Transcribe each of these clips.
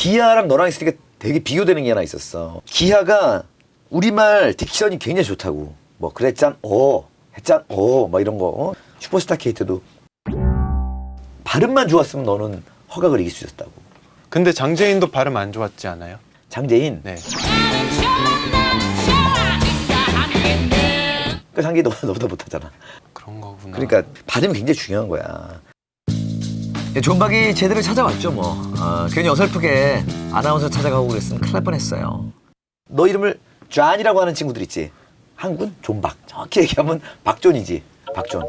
기하랑 너랑 있으니까 되게 비교되는 게 하나 있었어. 기하가 우리말 딕션이 굉장히 좋다고. 뭐 그랬짠 어 했짠 어막 이런 거 어? 슈퍼스타 K때도 발음만 좋았으면 너는 허각을 이길 수 있었다고. 근데 장재인도 발음 안 좋았지 않아요? 장재인 네. 그 장재인 너보다, 너보다 못하잖아. 그런 거구나. 그러니까 발음이 굉장히 중요한 거야. 존박이 제대로 찾아왔죠 뭐. 어, 괜히 어설프게 아나운서 찾아가고 그랬으면 큰일 날 뻔했어요. 너 이름을 존이라고 하는 친구들 있지? 한국은 존박. 정확히 얘기하면 박존이지. 박존.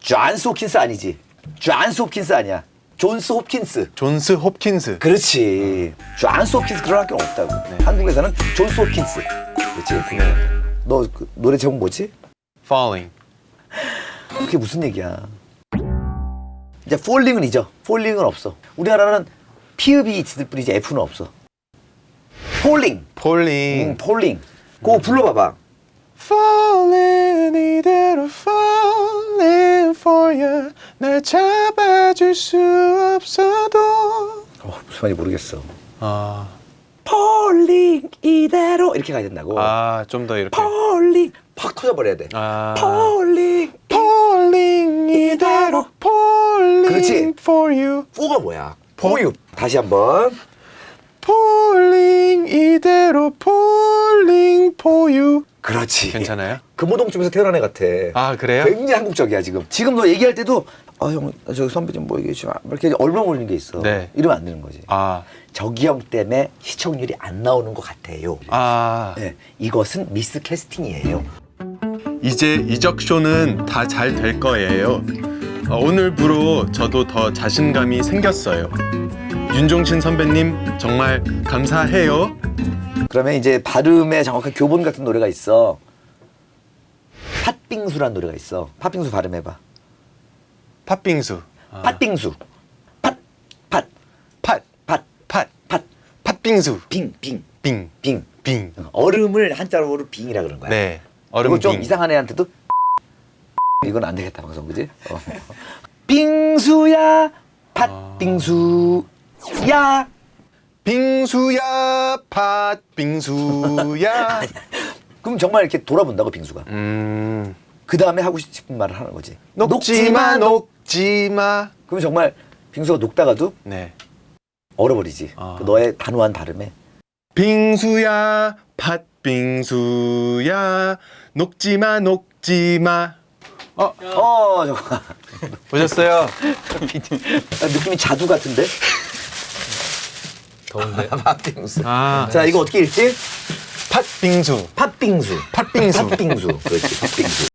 존스 홉킨스 아니지. 존스 홉킨스 아니야. 존스 홉킨스. 존스 홉킨스. 그렇지. 존스 홉킨스 그런 학교는 없다고. 한국에서는 존스 홉킨스. 그렇지. 네. 너그 노래 제목 뭐지? Falling. 그게 무슨 얘기야? 이제 폴링은 잊어. 폴링은 없어. 우리나라는 피읍이 있을 뿐이지 F는 없어. 폴링. Falling. 응, 폴링. 그거 불러봐봐. Falling 이대로 falling for you 날 잡아줄 수 없어도 어, 무슨 말인지 모르겠어. 아, 폴링 이대로 이렇게 가야 된다고. 아 좀 더 이렇게 폴링 팍 터져버려야 돼. 아 폴링. Falling 이대로 falling 그렇지. for you 포가 뭐야? 포유. 다시 한번. Falling 이대로 falling for you 그렇지. 괜찮아요? 금호동쯤에서 태어난 애 같아. 아 그래요? 굉장히 한국적이야 지금. 지금 너 얘기할 때도 아형 저기 선배님 뭐 얘기해 주면 이렇게 얼마 올리는 게 있어. 네. 이러면 안 되는 거지. 아, 저기 형 때문에 시청률이 안 나오는 것 같아요. 아 네, 이것은 미스 캐스팅이에요. 이제 이적 쇼는 다 잘 될 거예요. 어, 오늘부로 저도 더 자신감이 생겼어요. 윤종신 선배님 정말 감사해요. 그러면 이제 발음의 정확한 교본 같은 노래가 있어. 팥빙수란 노래가 있어. 팥빙수 발음해봐. 팥빙수. 아, 팥빙수. 팥, 팥, 팥, 팥, 팥, 팥, 팥빙수. 빙, 빙, 빙, 빙. 빙. 얼음을 한자로 빙이라 그런 거야. 네. 그리고 얼음 좀 빙. 이상한 애한테도 이건 안 되겠다 방송 그지? 어. 빙수야 팥빙수 야 빙수야, 팥빙수야. 그럼 정말 이렇게 돌아본다고 빙수가 음. 그 다음에 하고 싶은 말을 하는 거지 녹지마, 녹지마. 그럼 정말 빙수가 녹다가도 네. 얼어버리지 아. 그 너의 단호한 발음에 빙수야, 팥빙수야, 녹지마, 녹지마. 어, 어 저거 보셨어요? 느낌이 자두 같은데 더운데? 팥빙수 아, 자 이거 어떻게 읽지? 팥빙수. 팥빙수 팥빙수. 팥빙수 그렇지 팥빙수